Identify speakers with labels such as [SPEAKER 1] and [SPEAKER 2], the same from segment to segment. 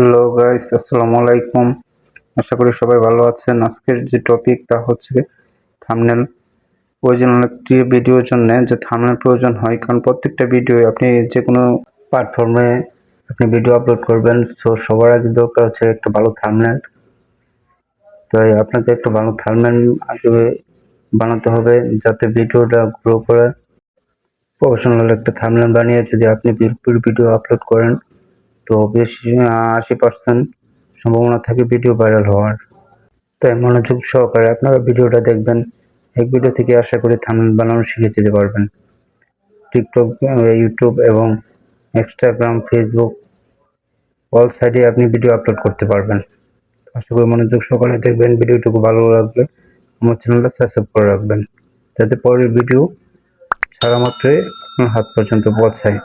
[SPEAKER 1] Hello guys আসসালামু আলাইকুম। আশা করি সবাই ভালো আছেন। আজকের যে টপিক তা হচ্ছে থামনেল অরিজিনাল একটি ভিডিওর জন্য যে থামনেল প্রয়োজন হয়, কারণ প্রত্যেকটা ভিডিও আপনি যে কোনো প্ল্যাটফর্মে আপনি ভিডিও আপলোড করবেন সো সবার আগে দরকার হচ্ছে একটা ভালো থামনেল তাই আপনাকে একটা ভালো থামনেল আগে বানাতে হবে, যাতে ভিডিওটা গ্রো করে প্রফেশনাল একটা থামনেল বানিয়ে যদি আপনি ভিডিও আপলোড করেন তো বেশি আশি পার্সেন্ট সম্ভাবনা থাকে ভিডিও ভাইরাল হওয়ার। তাই মনোযোগ সহকারে আপনারা ভিডিওটা দেখবেন। এক ভিডিও থেকে আশা করি থামনেল বানানো শিখে যেতে পারবেন। টিকটক ইউটিউব এবং ইনস্টাগ্রাম ফেসবুক অল সাইডে আপনি ভিডিও আপলোড করতে পারবেন। আশা করি মনোযোগ সহকারে দেখবেন, ভিডিওটুকু ভালো লাগলে আমার চ্যানেলটা সাবস্ক্রাইব করে রাখবেন। যাতে পরের ভিডিও ছাড়া মাত্রই আপনার হাত পর্যন্ত পৌঁছায়।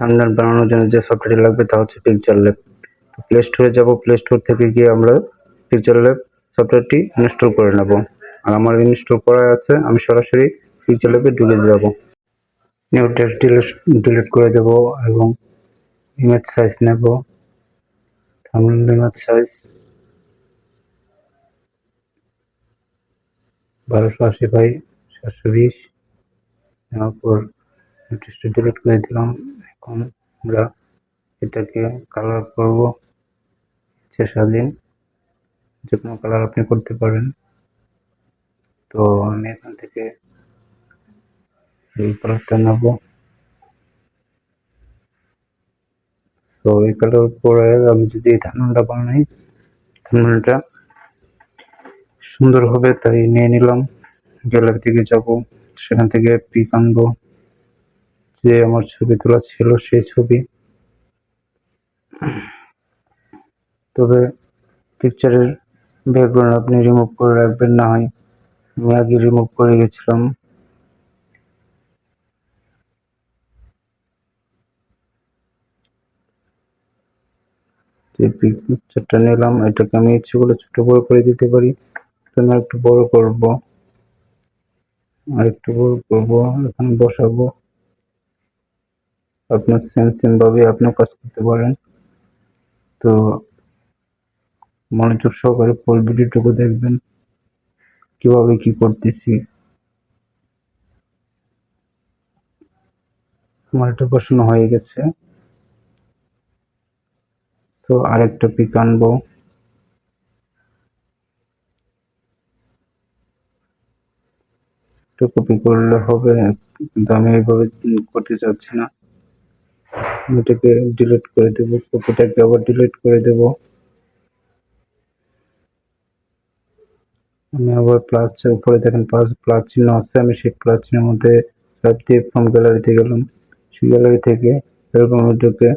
[SPEAKER 1] থাম্বনেল বানানোর জন্য যে সফটওয়্যারটি লাগবে তা হচ্ছে পিকচার ল্যাব প্লে স্টোরে যাব প্লে স্টোর থেকে গিয়ে আমরা পিকচার ল্যাব সফটওয়্যারটি ইনস্টল করে নেব। আর আমার ইনস্টল করা আছে, আমি সরাসরি পিকচার ল্যাবে ঢুকে যাব নিউ টেক্সট ডিলিট করে দেব এবং ইমেজ সাইজ নেব। থাম্বনেল ইমেজ সাইজ বারোশো আশি বাই সাতশো বিশ। নেওয়ার পর টেক্সটটা ডিলিট করে দিলাম। আমরা এটাকে কালার করব। ইচ্ছে স্বাধীন। যে কোনো কালার আপনি করতে পারেন। তো আমি এখান থেকে এই কালারটা নেব। তো এই কালার পরে আমি যদি ধানটা বানাই, ধানটা সুন্দর হবে, তাই নিয়ে নিলাম। গ্যালারি থেকে যাব, সেখান থেকে পিক আনব। যে আমার ছবি তোলা ছিল সেই ছবি। তবে পিকচারের ব্যাকগ্রাউন্ড আপনি রিমুভ করে রাখবেন, না হয় আমি আগে রিমুভ করে গেছিলাম। যে পিকচারটা নিলাম, এটাকে আমি ইচ্ছে করলে ছোট বড় করে দিতে পারি। আমি একটু বড় করব। আর একটু বড় করব, এখানে বসাবো। আপনার সেম সেম ভাবে আপনিও কাজ করতে পারেন। তো মনোযোগ সহকারে ফুল ভিডিওটুকু দেখবেন। কীভাবে কি করতেছি। আমার একটা প্রশ্ন হয়ে গেছে। তো আরেকটা পিক আনব। কপি করলে হবে কিন্তু আমি এইভাবে করতে চাচ্ছি না। এটাকে ডিলিট করে দেবো কপিটাকে আবার ডিলিট করে দেব। আমি আবার প্লাস উপরে দেখেন প্লাস প্লাস চিহ্ন আছে, আমি সেই প্লাস চিহ্নের মধ্যে সব দিয়ে ফ্রম গ্যালারিতে গেলাম। সেই গ্যালারি থেকে এরকম ভিডিওকে